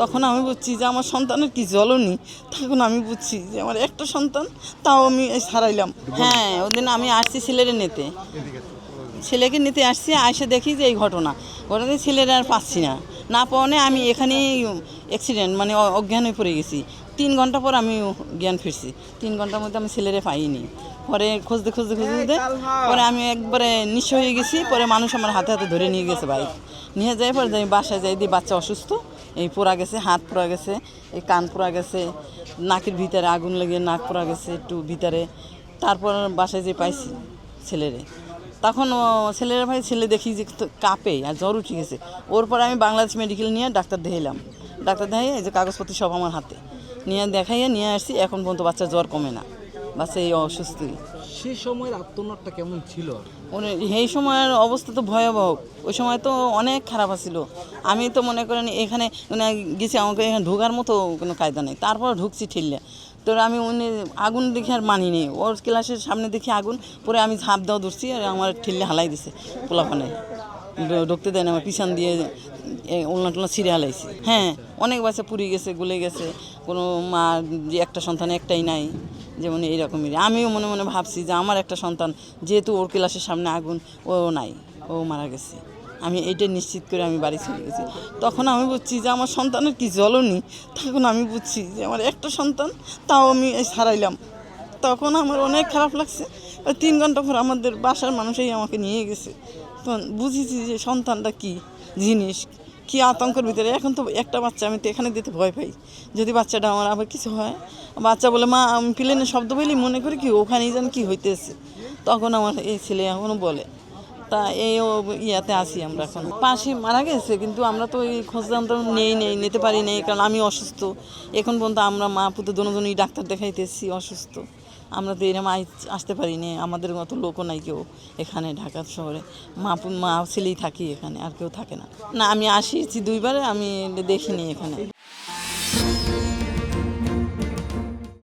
তখন আমি বুঝছি যে আমার সন্তানের কি জ্বলনি তখন আমি বুঝছি যে আমার একটা সন্তান তাও আমি সারাইলাম। হ্যাঁ ওদিন আমি আসছি ছেলেরে নিতে। ছেলেকে নিতে আসছি আসে দেখি যে এই ঘটনা। ঘটনা ছেলেরা আর পাচ্ছি না। না পাওয়ানে আমি এখানেই অ্যাক্সিডেন্ট মানে অজ্ঞান হয়ে পড়ে গেছি। তিন ঘণ্টা পর আমি জ্ঞান ফিরছি। তিন ঘণ্টার মধ্যে আমি ছেলেরে পাইনি। পরে খুঁজতে খুঁজতে খুঁজতে খুঁজতে পরে আমি একবারে নিঃস্ব হয়ে গেছি। পরে মানুষ আমার হাতে হাতে ধরে নিয়ে গেছে বাইক। নিয়ে যাই পরে যাই বাসায় যাই দিয়ে বাচ্চা অসুস্থ। এই পোড়া গেছে হাত পোড়া গেছে এই কান পোড়া গেছে নাকের ভিতরে আগুন লেগে নাক পোড়া গেছে একটু ভিতরে। তারপর বাসায় যে পাইছি ছেলেরে। তখন ছেলের ভাই ছেলে দেখি যে কাঁপে আর জ্বর উঠে গেছে। ওর পরে আমি বাংলাদেশ মেডিকেল নিয়ে ডাক্তার দেখাইলাম। ডাক্তার দেখাই এই যে কাগজপত্র সব আমার হাতে। নিয়ে দেখাইয়া নিয়ে আসছি এখন পর্যন্ত বাচ্চা জ্বর কমে না। বাচ্চা এই অসুস্থই। সেই সময়ের আত্মনাটটা কেমন ছিল? এই সময়ের অবস্থা তো ভয়াবহ। ওই সময় তো অনেক খারাপ আছিল। আমি তো মনে করেন এখানে গেছি আমাকে এখানে ঢোকার মতো কোনো কায়দা নেই। তারপর ঢুকছি ঠিললে। তো আমি উনি আগুন দেখে আর মানি নেই। ওর ক্লাসের সামনে দেখি আগুন পরে আমি ঝাঁপ দেওয়া ধরছি আর আমার ঠিললে হালাই দিছে পোলাপানে। ঢুকতে দেয় না, আমার পিছন দিয়ে উল্না টুলনা ছিঁড়ে হালাইছি। হ্যাঁ অনেক বাচ্চা পুড়ে গেছে, গুলে গেছে। কোনো মা যে একটা সন্তান একটাই নাই, যেমন এইরকমই। আমিও মনে মনে ভাবছি যে আমার একটা সন্তান, যেহেতু ওর ক্লাসের সামনে আগুন, ও নাই, ও মারা গেছে। আমি এইটা নিশ্চিত করে আমি বাড়ি চলে গেছি। তখন আমি বুঝছি যে আমার সন্তানের কি জ্বলনি, তখন আমি বুঝছি যে আমার একটা সন্তান, তাও আমি হারাইলাম। তখন আমার অনেক খারাপ লাগছে। তিন ঘণ্টা পর আমাদের বাসার মানুষই আমাকে নিয়ে গেছে। বুঝেছি যে সন্তানটা কি জিনিস, কি আতঙ্কের ভিতরে। এখন তো একটা বাচ্চা, আমি তো এখানে দিতে ভয় পাই। যদি বাচ্চাটা আমার আবার কিছু হয়, বাচ্চা বলে, মা, আমি প্লেনের শব্দ পেলেই মনে করি কি ওখানেই যেন কি হইতেছে? তখন আমার এই ছেলে এখনও বলে। তা এই ও ইয়াতে আসি আমরা এখন। পাশে মারা গেছে, কিন্তু আমরা তো এই খোঁজ যন্ত্র নেই নেই, নিতে পারি নেই, কারণ আমি অসুস্থ। এখন পর্যন্ত আমরা মা পুতো দুজনই ডাক্তার দেখাইতেছি অসুস্থ। আমরা তো এরম আসতে পারি না আমাদের মতো লোকও নাই কেউ এখানে ঢাকা শহরে। মা মা ছেলেই থাকি এখানে, আর কেউ থাকে না। না, আমি আসিছি দুইবারে, আমি দেখিনি এখানে।